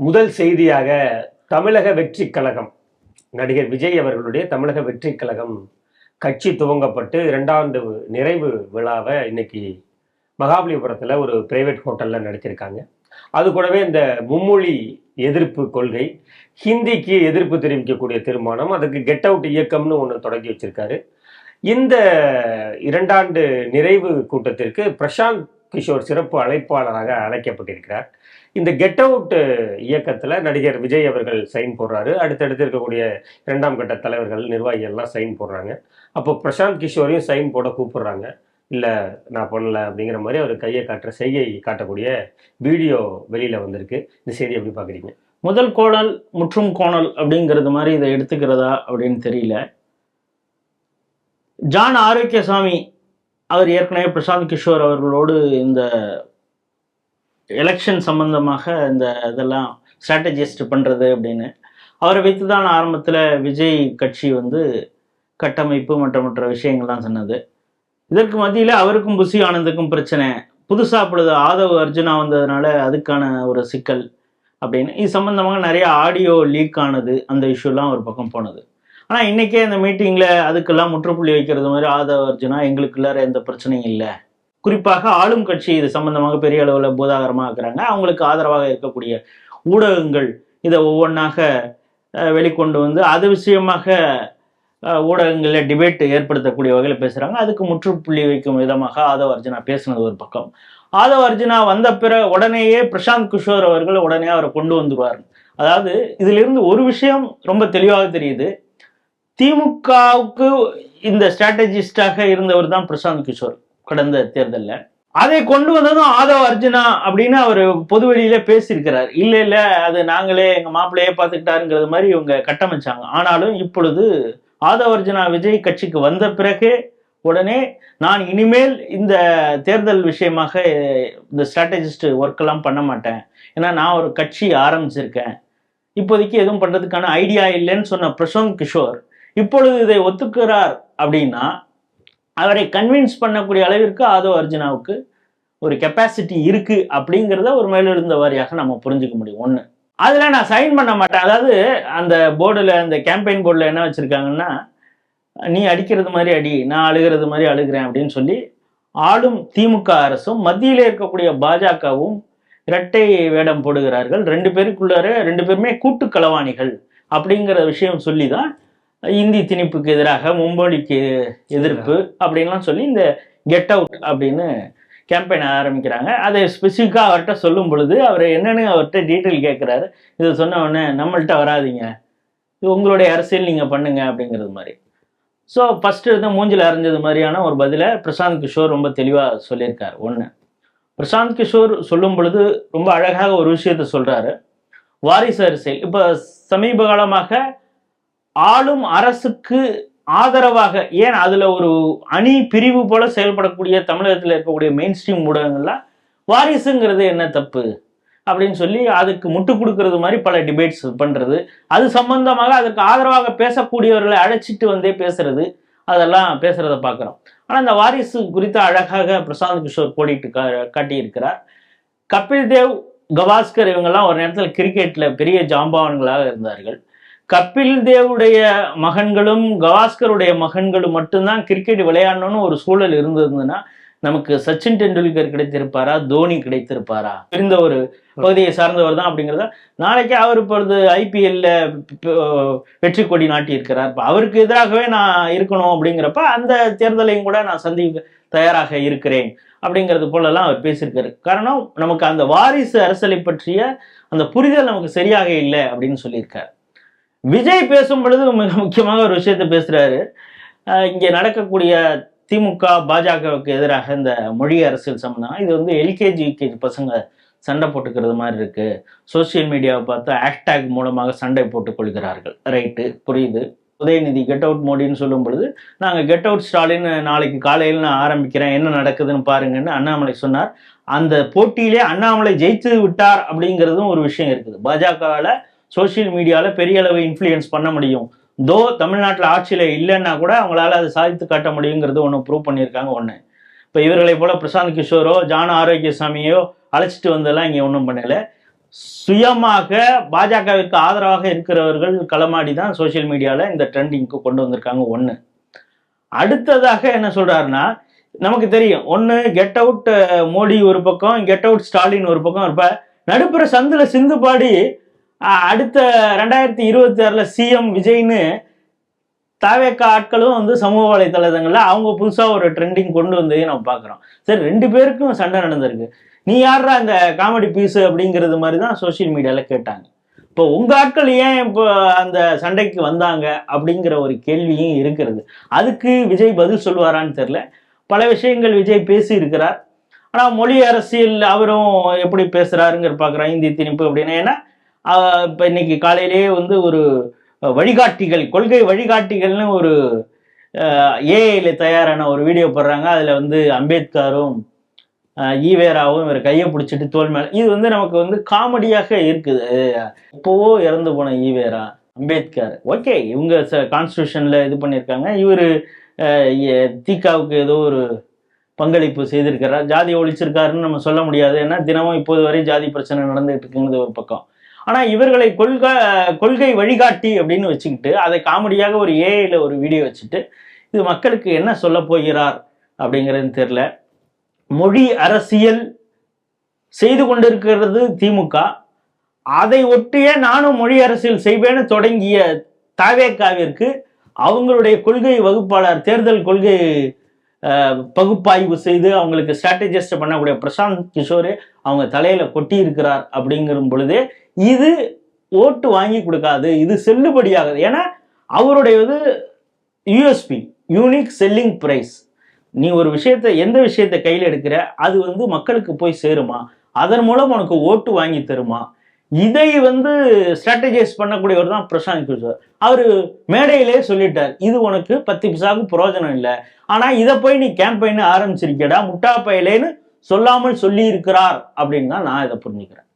முதல் செய்தியாக தமிழக வெற்றி கழகம். நடிகர் விஜய் அவர்களுடைய தமிழக வெற்றி கழகம் கட்சி துவங்கப்பட்டு இரண்டாண்டு நிறைவு விழாவை இன்னைக்கு மகாபலிபுரத்தில் ஒரு பிரைவேட் ஹோட்டலில் நடத்தியிருக்காங்க அது கூடவே இந்த மும்மொழி எதிர்ப்பு கொள்கை ஹிந்திக்கு எதிர்ப்பு தெரிவிக்கக்கூடிய தீர்மானம் அதுக்கு கெட் அவுட் இயக்கம்னு ஒன்று தொடங்கி வச்சிருக்காரு. இந்த இரண்டாண்டு நிறைவு கூட்டத்திற்கு பிரசாந்த் கிஷோர் சிறப்பு அழைப்பாளராக அழைக்கப்பட்டிருக்கிறார். இந்த கெட் அவுட் இயக்கத்தில் நடிகர் விஜய் அவர்கள் சைன் போடுறாரு. அடுத்தடுத்து இருக்கக்கூடிய இரண்டாம் கட்ட தலைவர்கள் நிர்வாகிகள்லாம் சைன் போடுறாங்க. அப்போ பிரசாந்த் கிஷோரையும் சைன் போட கூப்பிடுறாங்க. இல்லை நான் பண்ணல அப்படிங்கிற மாதிரி அவர் கையை காட்டுற செய்கை காட்டக்கூடிய வீடியோ வெளியில் வந்திருக்கு. இந்த செய்தி எப்படி பார்க்குறீங்க முதல் கோணல் முற்றும் கோணல் அப்படிங்கிறது மாதிரி இதை எடுத்துக்கிறதா அப்படின்னு தெரியல. ஜான் ஆரோக்கியசாமி அவர் ஏற்கனவே பிரசாந்த் கிஷோர் அவர்களோடு இந்த எலெக்ஷன் சம்பந்தமாக இந்த இதெல்லாம் ஸ்ட்ராட்டஜிஸ்ட் பண்ணுறது அப்படின்னு. அவரை வைத்து தான் ஆரம்பத்தில் விஜய் கட்சி வந்து கட்டமைப்பு மற்ற மற்ற விஷயங்கள்லாம் சொன்னது. இதற்கு மத்தியில் அவருக்கும் புசி ஆனந்துக்கும் பிரச்சனை. புதுசாக அப்பொழுது ஆதவ் அர்ஜுனா வந்ததுனால அதுக்கான ஒரு சிக்கல் அப்படின்னு. இது சம்மந்தமாக நிறைய ஆடியோ லீக் ஆனது அந்த இஷ்யூலாம் ஒரு பக்கம் போனது. ஆனால் இன்றைக்கே இந்த மீட்டிங்கில் அதுக்கெல்லாம் முற்றுப்புள்ளி வைக்கிறது மாதிரி ஆதவ அர்ஜுனா எங்களுக்குள்ளார எந்த பிரச்சனையும் இல்லை. குறிப்பாக ஆளும் கட்சி இது சம்பந்தமாக பெரிய அளவில் பூதாகரமாக இருக்கிறாங்க. அவங்களுக்கு ஆதரவாக இருக்கக்கூடிய ஊடகங்கள் இதை ஒவ்வொன்றாக வெளிக்கொண்டு வந்து அது விஷயமாக ஊடகங்களில் டிபேட் ஏற்படுத்தக்கூடிய வகையில் பேசுகிறாங்க அதுக்கு முற்றுப்புள்ளி வைக்கும் விதமாக ஆதவ அர்ஜுனா பேசுனது ஒரு பக்கம். ஆதவ அர்ஜுனா வந்த பிற உடனேயே பிரசாந்த் கிஷோர் அவர்கள் உடனே அவரை கொண்டு வந்துருவார். அதாவது இதிலிருந்து ஒரு விஷயம் ரொம்ப தெளிவாக தெரியுது. திமுகவுக்கு இந்த ஸ்ட்ராட்டஜிஸ்டாக இருந்தவர் தான் பிரசாந்த் கிஷோர் கடந்த தேர்தலில். அதை கொண்டு வந்ததும் ஆதவ அர்ஜுனா அப்படின்னு அவர் பொதுவெளியில பேசியிருக்கிறார். இல்ல இல்ல அது நாங்களே எங்க மாப்பிள்ளையே பார்த்துக்கிட்டாருங்கிறது மாதிரி இவங்க கட்டமைச்சாங்க. ஆனாலும் இப்பொழுது ஆதவ அர்ஜுனா விஜய் கட்சிக்கு வந்த பிறகு உடனே நான் இனிமேல் இந்த தேர்தல் விஷயமாக இந்த ஸ்ட்ராட்டஜிஸ்ட் ஒர்க் எல்லாம் பண்ண மாட்டேன். ஏன்னா நான் ஒரு கட்சி ஆரம்பிச்சிருக்கேன். இப்போதைக்கு எதுவும் பண்றதுக்கான ஐடியா இல்லைன்னு சொன்ன பிரசாந்த் கிஷோர் இப்பொழுது இதை ஒத்துக்கிறார் அப்படின்னா அவரை கன்வின்ஸ் பண்ணக்கூடிய அளவிற்கு ஆதோ அர்ஜுனாவுக்கு ஒரு கெப்பாசிட்டி இருக்கு அப்படிங்கிறத ஒரு மேலெழுந்த வாரியாக நம்ம புரிஞ்சுக்க முடியும். ஒன்று அதில் நான் சைன் பண்ண மாட்டேன். அதாவது அந்த போர்டில் அந்த கேம்பெயின் போர்டில் என்ன வச்சுருக்காங்கன்னா நீ அடிக்கிறது மாதிரி அடி நான் அழுகிறது மாதிரி அழுகிறேன் அப்படின்னு சொல்லி ஆளும் திமுக அரசும் மத்தியில் இருக்கக்கூடிய பாஜகவும் இரட்டை வேடம் போடுகிறார்கள். ரெண்டு பேருக்குள்ளார ரெண்டு பேருமே கூட்டு களவாணிகள் அப்படிங்கிற விஷயம் சொல்லி தான் இந்தி திணிப்புக்கு எதிராக மும்மொழிக்கு எதிர்ப்பு அப்படின்லாம் சொல்லி இந்த கெட் அவுட் அப்படின்னு கேம்பெயின் ஆரம்பிக்கிறாங்க. அதை ஸ்பெசிஃபிக்காக அவர்கிட்ட சொல்லும் பொழுது அவர் என்னென்னு அவர்கிட்ட டீட்டெயில் கேட்குறாரு இதை சொன்ன உடனே நம்மள்கிட்ட வராதீங்க. இது உங்களுடைய அரசியல் நீங்கள் பண்ணுங்க அப்படிங்கிறது மாதிரி. ஸோ ஃபஸ்ட்டு இருந்து மூஞ்சில் அரைஞ்சது மாதிரியான ஒரு பதிலை பிரசாந்த் கிஷோர் ரொம்ப தெளிவாக சொல்லியிருக்கார். ஒன்று பிரசாந்த் கிஷோர் சொல்லும் பொழுது ரொம்ப அழகாக ஒரு விஷயத்த சொல்கிறாரு வாரிசு அரசியல். இப்போ சமீப காலமாக ஆளும் அரசுக்கு ஆதரவாக ஏன் அதுல ஒரு அணி பிரிவு போல செயல்படக்கூடிய தமிழகத்தில் இருக்கக்கூடிய மெயின் ஸ்ட்ரீம் ஊடகங்கள்லாம் வாரிசுங்கிறது என்ன தப்பு? அப்படின்னு சொல்லி அதுக்கு முட்டு கொடுக்கறது மாதிரி பல டிபேட்ஸ் பண்றது. அது சம்பந்தமாக அதுக்கு ஆதரவாக பேசக்கூடியவர்களை அழைச்சிட்டு வந்தே பேசுறது. அதெல்லாம் பேசுறத பார்க்குறோம். ஆனால் இந்த வாரிசு குறித்து அழகாக பிரசாந்த் கிஷோர் கோடிட்டு கா காட்டியிருக்கிறார். கபில் தேவ் கவாஸ்கர் இவங்கெல்லாம் ஒரு நேரத்தில் கிரிக்கெட்ல பெரிய ஜாம்பவான்களாக இருந்தார்கள். கபில் தேவுடைய மகன்களும் கவாஸ்கருடைய மகன்களும் மட்டும்தான் கிரிக்கெட் விளையாடணும்னு ஒரு சூழல் இருந்ததுன்னா நமக்கு சச்சின் டெண்டுல்கர் கிடைத்திருப்பாரா? தோனி கிடைத்திருப்பாரா? இருந்த ஒரு பகுதியை சார்ந்தவர் தான் அப்படிங்கிறத நாளைக்கு அவர் இப்பொழுது ஐபிஎல்ல வெற்றி கொடி நாட்டி இருக்கிறார் அவருக்கு எதிராகவே நான் இருக்கணும் அப்படிங்கிறப்ப அந்த தேர்தலையும் கூட நான் சந்திக்க தயாராக இருக்கிறேன் அப்படிங்கிறது போலலாம் அவர் பேசியிருக்காரு. காரணம் நமக்கு அந்த வாரிசு அரசியலை பற்றிய அந்த புரிதல் நமக்கு சரியாக இல்லை அப்படின்னு சொல்லியிருக்காரு. விஜய் பேசும் பொழுது மிக முக்கியமாக ஒரு விஷயத்த பேசுறாரு. இங்கே நடக்கக்கூடிய திமுக பாஜகவுக்கு எதிராக இந்த மொழி அரசியல் சம்மந்தம் இது வந்து எல்கேஜி யூகேஜி பசங்க சண்டை போட்டுக்கிறது மாதிரி இருக்கு. சோசியல் மீடியாவை பார்த்து ஹேஷ்டேக் மூலமாக சண்டை போட்டுக் கொள்கிறார்கள். ரைட்டு புரியுது. உதயநிதி கெட் அவுட் மோடின்னு சொல்லும் பொழுது நாங்கள் கெட் அவுட் ஸ்டாலின் நாளைக்கு காலையில் நான் ஆரம்பிக்கிறேன். என்ன நடக்குதுன்னு பாருங்கன்னு அண்ணாமலை சொன்னார். அந்த போட்டியிலே அண்ணாமலை ஜெயித்து விட்டார் அப்படிங்கிறதும் ஒரு விஷயம் இருக்குது. பாஜகவால் சோஷியல் மீடியாவில் பெரிய அளவு இன்ஃப்ளூயன்ஸ் பண்ண முடியும். தோ தமிழ்நாட்டில் ஆட்சியில் இல்லைன்னா கூட அவங்களால அதை சாதித்து காட்ட முடியுங்கிறது ஒன்று ப்ரூவ் பண்ணியிருக்காங்க ஒன்று இப்போ இவர்களை போல பிரசாந்த் கிஷோரோ ஜான ஆரோக்கியசாமியோ அழைச்சிட்டு வந்தெல்லாம் இங்கே ஒன்றும் பண்ணல. சுயமாக பாஜகவிற்கு ஆதரவாக இருக்கிறவர்கள் களமாடி தான் சோஷியல் மீடியாவில் இந்த ட்ரெண்டிங்க்கு கொண்டு வந்திருக்காங்க ஒன்று அடுத்ததாக என்ன சொல்கிறாருன்னா நமக்கு தெரியும். ஒன்று கெட் அவுட் மோடி ஒரு பக்கம் கெட் அவுட் ஸ்டாலின் ஒரு பக்கம் இருப்ப நடுப்புற சந்துல சிந்து பாடி அடுத்த ரெண்டாயிரத்தி இருபத்தி ஆறில் சிஎம் விஜய்னு தாவேக்க ஆட்களும் வந்து சமூக வலைத்தளங்கள்ல அவங்க புதுசாக ஒரு ட்ரெண்டிங் கொண்டு வந்ததையும் நம்ம பார்க்குறோம். சரி ரெண்டு பேருக்கும் சண்டை நடந்திருக்கு. நீ யாரா இந்த காமெடி பீஸு அப்படிங்கிறது மாதிரி தான் சோஷியல் மீடியாவில் கேட்டாங்க. இப்போ உங்கள் ஆட்கள் ஏன் இப்போ அந்த சண்டைக்கு வந்தாங்க அப்படிங்கிற ஒரு கேள்வியும் இருக்கிறது. அதுக்கு விஜய் பதில் சொல்லுவாரான்னு தெரில பல விஷயங்கள் விஜய் பேசி இருக்கிறார் மொழி அரசியல் அவரும் எப்படி பேசுகிறாருங்கிற பார்க்குறோம். இந்தி திணிப்பு அப்படின்னு ஏன்னா இப்போ இன்னைக்கு காலையிலேயே வந்து ஒரு வழிகாட்டிகள் கொள்கை வழிகாட்டிகள்னு ஒரு ஏஐல தயாரான ஒரு வீடியோ போடுறாங்க. அதில் வந்து அம்பேத்கரும் ஈவேராவும் இவர் கையை பிடிச்சிட்டு தோல் மேலே இது வந்து நமக்கு வந்து காமெடியாக இருக்குது. இப்போவோ எப்போவோ இறந்து போன ஈவேரா அம்பேத்கர்? ஓகே இவங்க கான்ஸ்டியூஷனில் இது பண்ணியிருக்காங்க. இவர் தீகாவுக்கு ஏதோ ஒரு பங்களிப்பு செய்திருக்கிறார். ஜாதி ஒழிச்சிருக்காருன்னு நம்ம சொல்ல முடியாது. ஏன்னா தினமும் இப்போது வரை ஜாதி பிரச்சனை நடந்துகிட்டு இருக்குங்கிறது ஒரு பக்கம். ஆனால் இவர்களை கொள்கை கொள்கை வழிகாட்டி அப்படின்னு வச்சுக்கிட்டு அதை காமெடியாக ஒரு ஏஐயில் ஒரு வீடியோ வச்சுட்டு இது மக்களுக்கு என்ன சொல்ல போகிறார் அப்படிங்கிறது தெரில மொழி அரசியல் செய்து கொண்டிருக்கிறது திமுக. அதை ஒட்டிய நானும் மொழி அரசியல் செய்வேன்னு தொடங்கிய தாவேக்காவிற்கு அவங்களுடைய கொள்கை வகுப்பாளர் தேர்தல் கொள்கை பகுப்பாய்வு செய்து அவங்களுக்கு ஸ்ட்ராட்டஜிஸ்ட் பண்ணக்கூடிய பிரசாந்த் கிஷோர் அவங்க தலையில கொட்டி இருக்கிறார் அப்படிங்கிற பொழுது இது ஓட்டு வாங்கி கொடுக்காது இது செல்லுபடியாகாது ஏன்னா அவருடையது யூஎஸ்பி யூனிக் செல்லிங் ப்ரைஸ் நீ ஒரு விஷயத்தை எந்த விஷயத்தை கையில் எடுக்கிற அது வந்து மக்களுக்கு போய் சேருமா? அதன் மூலம் உனக்கு ஓட்டு வாங்கி தருமா? இதை வந்து ஸ்ட்ராட்டஜைஸ் பண்ணக்கூடியவர் தான் பிரசாந்த் கிஷோர் அவர் மேடையிலே சொல்லிட்டார் இது உனக்கு பத்து பிசாவுக்கு பிரயோஜனம் இல்லை. ஆனால் இதை போய் நீ கேம்பெயின் ஆரம்பிச்சிருக்கடா முட்டா பயலேன்னு சொல்லாமல் சொல்லி இருக்கிறார் அப்படின்னு தான் நான் இதை புரிஞ்சுக்கிறேன்.